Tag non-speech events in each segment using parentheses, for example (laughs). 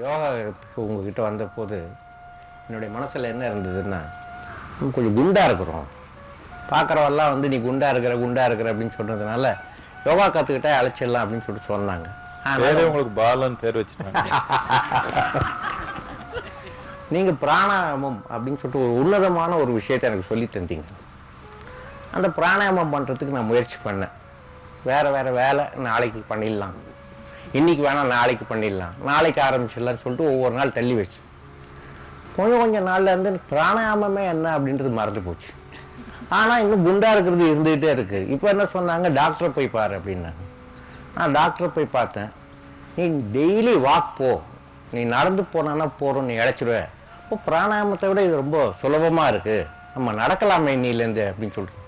யோகாவுக்கு உங்ககிட்ட வந்தபோது என்னுடைய மனசில் என்ன இருந்ததுன்னா கொஞ்சம் குண்டாக இருக்கிறோம். பார்க்குறவெல்லாம் வந்து நீ குண்டா இருக்கிற குண்டா இருக்கிற அப்படின்னு சொன்னதுனால யோகா கற்றுக்கிட்டே அழைச்சிடலாம் அப்படின்னு சொல்லிட்டு சொன்னாங்க. பேரே உங்களுக்கு பாலன் பேர் வச்சுட்டாங்க. (laughs) நீங்கள் பிராணாயாமம் அப்படின்னு சொல்லிட்டு ஒரு உன்னதமான ஒரு விஷயத்தை எனக்கு சொல்லி தந்தீங்க. அந்த பிராணாயாமம் பண்ணுறதுக்கு நான் முயற்சி பண்ணேன். வேறு வேறு வேலை நாளைக்கு பண்ணிடலாம். இன்றைக்கி வேணால் நாளைக்கு பண்ணிடலாம். நாளைக்கு ஆரம்பிச்சிடலாம்னு சொல்லிட்டு ஒவ்வொரு நாள் தள்ளி வச்சு. கொஞ்சம் கொஞ்சம் நாளில் இருந்து பிராணாயாமமே என்ன அப்படின்றது மறந்து போச்சு. ஆனால் இன்னும் குண்டாக இருக்கிறது இருந்துகிட்டே இருக்குது இப்போ என்ன சொன்னாங்க? டாக்டரை போய் பாரு அப்படின்னாங்க. நான் டாக்டரை போய் பார்த்தேன். நீ டெய்லி வாக் போ. நீ நடந்து போனான்னா போகிறோம் நீ இழைச்சிருவ இப்போ பிராணாயாமத்தை விட இது ரொம்ப சுலபமாக இருக்குது நம்ம நடக்கலாமே இன்னிலேருந்து அப்படின்னு சொல்லிட்டு.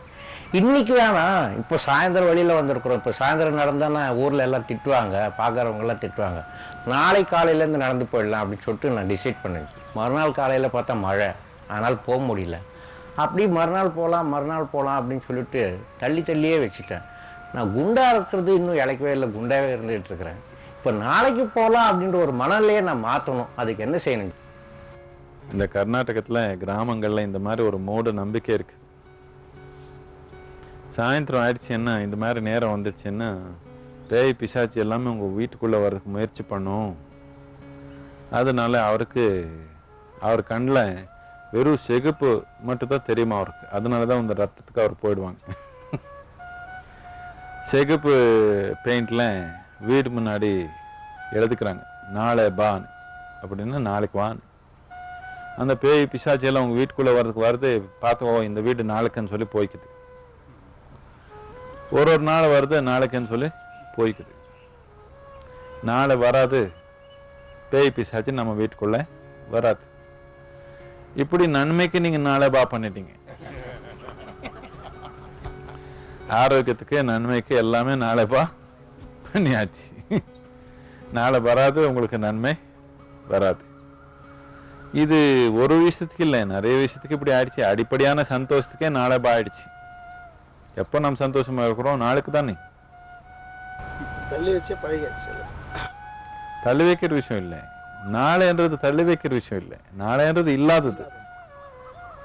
இன்னைக்கு வேணாம் இப்போ சாயந்தரம் வெளியில் வந்திருக்கிறோம். இப்போ சாயந்தரம் நடந்தானா ஊரில் எல்லாம் திட்டுவாங்க பார்க்குறவங்க எல்லாம் திட்டுவாங்க. நாளை காலையிலேருந்து நடந்து போயிடலாம் அப்படின்னு சொல்லிட்டு நான் டிசைட் பண்ணேன். மறுநாள் காலையில் பார்த்தா மழை. அதனால் போக முடியல. அப்படி மறுநாள் போகலாம் மறுநாள் போகலாம் அப்படின்னு சொல்லிட்டு தள்ளி தள்ளியே வச்சுட்டேன். நான் குண்டாக இருக்கிறது இன்னும் இழைக்கவே இல்லை குண்டாகவே இருந்துகிட்டு இருக்கிறேன். இப்போ நாளைக்கு போகலாம் அப்படின்ற ஒரு மனநிலையை நான் மாற்றணும் அதுக்கு என்ன செய்யணும்? இந்த கர்நாடகத்தில் கிராமங்களில் இந்த மாதிரி ஒரு மூட நம்பிக்கை இருக்குது சாயந்தரம் ஆயிடுச்சுன்னா இந்த மாதிரி நேரம் வந்துச்சுன்னா பேய் பிசாச்சு எல்லாமே உங்கள் வீட்டுக்குள்ளே வர்றதுக்கு முயற்சி பண்ணும். அதனால அவருக்கு அவர் கண்ணில் வெறும் சிகப்பு மட்டும்தான் தெரியுமா அவருக்கு? அதனால தான் இந்த ரத்தத்துக்கு அவர் போயிடுவாங்க. சிகப்பு பெயிண்டில் வீடு முன்னாடி எழுதுக்கிறாங்க. நாளை பான். அப்படின்னா நாளைக்கு வான். அந்த பேய் பிசாச்சியெல்லாம் உங்கள் வீட்டுக்குள்ளே வர்றதுக்கு வருது பார்த்து இந்த வீடு நாளைக்குன்னு சொல்லி போய்க்குது. ஒரு ஒரு நாள் வருது நாளைக்குன்னு சொல்லி போய்க்குது. நாளை வராது. பேய் பிசாச்சு நம்ம வீட்டுக்குள்ள வராது. இப்படி நன்மைக்கு நீங்க நாளை பா பண்ணிட்டீங்க. ஆரோக்கியத்துக்கு நன்மைக்கு எல்லாமே நாளை பா பண்ணியாச்சு. நாளை வராது உங்களுக்கு நன்மை வராது. இது ஒரு விஷயத்துக்கு இல்லை நிறைய விஷயத்துக்கு இப்படி ஆயிடுச்சு. அடிப்படையான சந்தோஷத்துக்கே நாளை பா ஆயிடுச்சு. எப்போ நம்ம சந்தோஷமா இருக்கிறோம்? நாளுக்கு தானே. தள்ளி வச்சே பழகியாச்சு தள்ளி வைக்கிற விஷயம் இல்லை. நாளைன்றது தள்ளி வைக்கிற விஷயம் இல்லை. நாளைன்றது இல்லாதது.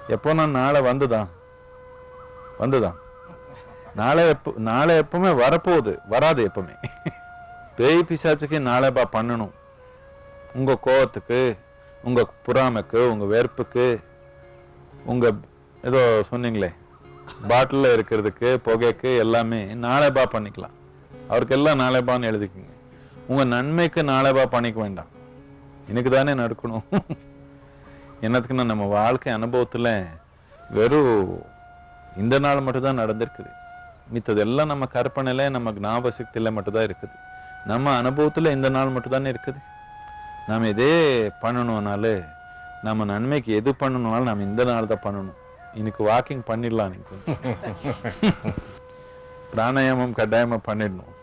எப்போ நான் நாளை வந்துதான்? வந்துதான். நாளை எப்போ நாளை எப்பவுமே வரப்போகுது. வராது எப்பவுமே. பேய் பிசாச்சுக்கு நாளை பா பண்ணணும். உங்க கோவத்துக்கு உங்க புறாமைக்கு உங்க வெறுப்புக்கு உங்க ஏதோ சொன்னீங்களே. பாட்டிலில் இருக்கிறதுக்கு புகைக்கு எல்லாமே நாளை பா பண்ணிக்கலாம். அவருக்கு எல்லாம் நாளை பான்னு எழுதிக்குங்க. உங்க நன்மைக்கு நாளேபா பண்ணிக்க வேண்டாம். எனக்கு தானே நடக்கணும். என்னத்துக்குன்னா நம்ம வாழ்க்கை அனுபவத்துல வெறும் இந்த நாள் மட்டும்தான் நடந்திருக்குது. மித்ததெல்லாம் நம்ம கற்பனையில நம்ம ஞாபக சக்தியில் மட்டும்தான் இருக்குது. நம்ம அனுபவத்துல இந்த நாள் மட்டும்தானே இருக்குது. நாம் இதே பண்ணணும்னாலே நம்ம நன்மைக்கு எது பண்ணணும்னாலும் நம்ம இந்த நாள் தான் பண்ணணும். இன்னைக்கு வாக்கிங் பண்ணிடலாம் நீ பிராணாயாமம் கட்டாயமாக பண்ணிடணும்.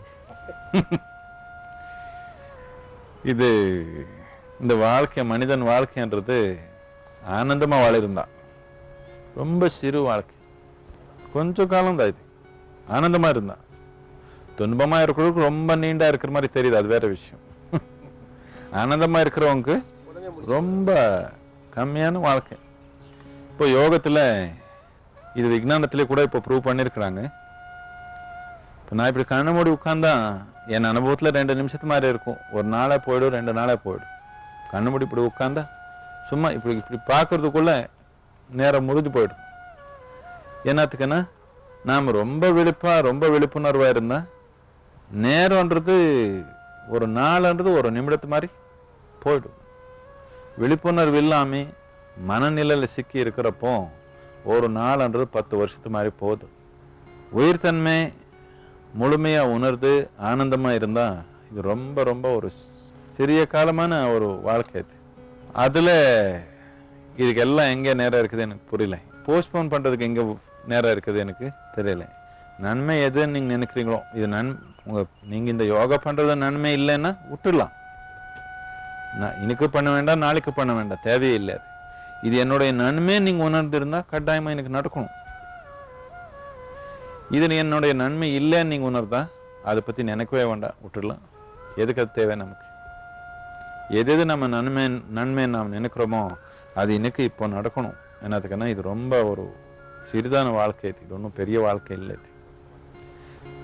இது இந்த வாழ்க்கை மனிதன் வாழ்க்கைன்றது ஆனந்தமா வாழிருந்தான் ரொம்ப சிறு வாழ்க்கை. கொஞ்சம் காலம் தான் இது. ஆனந்தமா இருந்தான் துன்பமா இருக்கிறவங்களுக்கு ரொம்ப நீண்டா இருக்கிற மாதிரி தெரியுது அது வேற விஷயம். ஆனந்தமா இருக்கிறவங்க ரொம்ப கம்மியான வாழ்க்கை. இப்போ யோகத்துல இது விஜானத்திலே கூட இப்போ ப்ரூவ் பண்ணியிருக்கிறாங்க இப்போ நான் இப்படி கண்ணு மூடி உட்காந்தா என் அனுபவத்துல ரெண்டு நிமிஷத்து மாதிரி இருக்கும். ஒரு நாளா போயிடும் ரெண்டு நாளா போயிடும். கண்ணு மூடி இப்படி உட்காந்தா சும்மா இப்படி இப்படி பார்க்கறதுக்குள்ள நேரம் முடிஞ்சு போயிடும். என்னத்துக்குன்னா நாம் ரொம்ப விழிப்பாக ரொம்ப விழிப்புணர்வா இருந்தா நேரம்ன்றது ஒரு நாளன்றது ஒரு நிமிடத்து மாதிரி போயிடும். விழிப்புணர்வு இல்லாமல் மனநிலையில் சிக்கி இருக்கிறப்போ ஒரு நாள்ன்றது பத்து வருஷத்து மாதிரி போகுது. உயிர்த்தன்மை முழுமையாக உணர்ந்து ஆனந்தமாக இருந்தால் இது ரொம்ப ரொம்ப ஒரு சிறிய காலமான ஒரு வாழ்க்கை அது. அதில் இதுக்கு எல்லாம் நேரம் இருக்குது எனக்கு புரியல. போஸ்ட்போன் பண்ணுறதுக்கு எங்கே நேரம் இருக்குது எனக்கு தெரியல. நன்மை எதுன்னு நீங்கள் நினைக்கிறீங்களோ இது நன் உங்கள் நீங்கள் இந்த யோகா பண்ணுறது நன்மை இல்லைன்னா விட்டுடலாம். நான் இன்னைக்கு பண்ண வேண்டாம் நாளைக்கு பண்ண வேண்டாம் தேவையே இல்லை அது. இது என்னுடைய நன்மை நீங்க உணர்ந்திருந்தா கட்டாயமா எனக்கு நடக்கணும். இது என்னுடைய நன்மை இல்லைன்னு நீங்க உணர்ந்தா அதை பத்தி நினைக்கவே வேண்டாம் விட்டுடலாம். எதுக்கு அது தேவை நமக்கு? எது எது நம்ம நன்மை நன்மை நாம் நினைக்கிறோமோ அது இன்னைக்கு இப்போ நடக்கணும். என்னத்துக்குன்னா இது ரொம்ப ஒரு சிறிதான வாழ்க்கை இது ஒன்றும் பெரிய வாழ்க்கை இல்லை இது.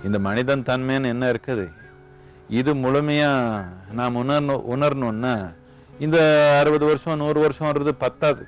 இந்த மனிதன் தன்மைன்னு என்ன இருக்குது? இது முழுமையா நாம் உணர்ணும் உணரணுன்னா இந்த அறுபது வருஷம் நூறு வருஷம் வர்றது பத்தாது.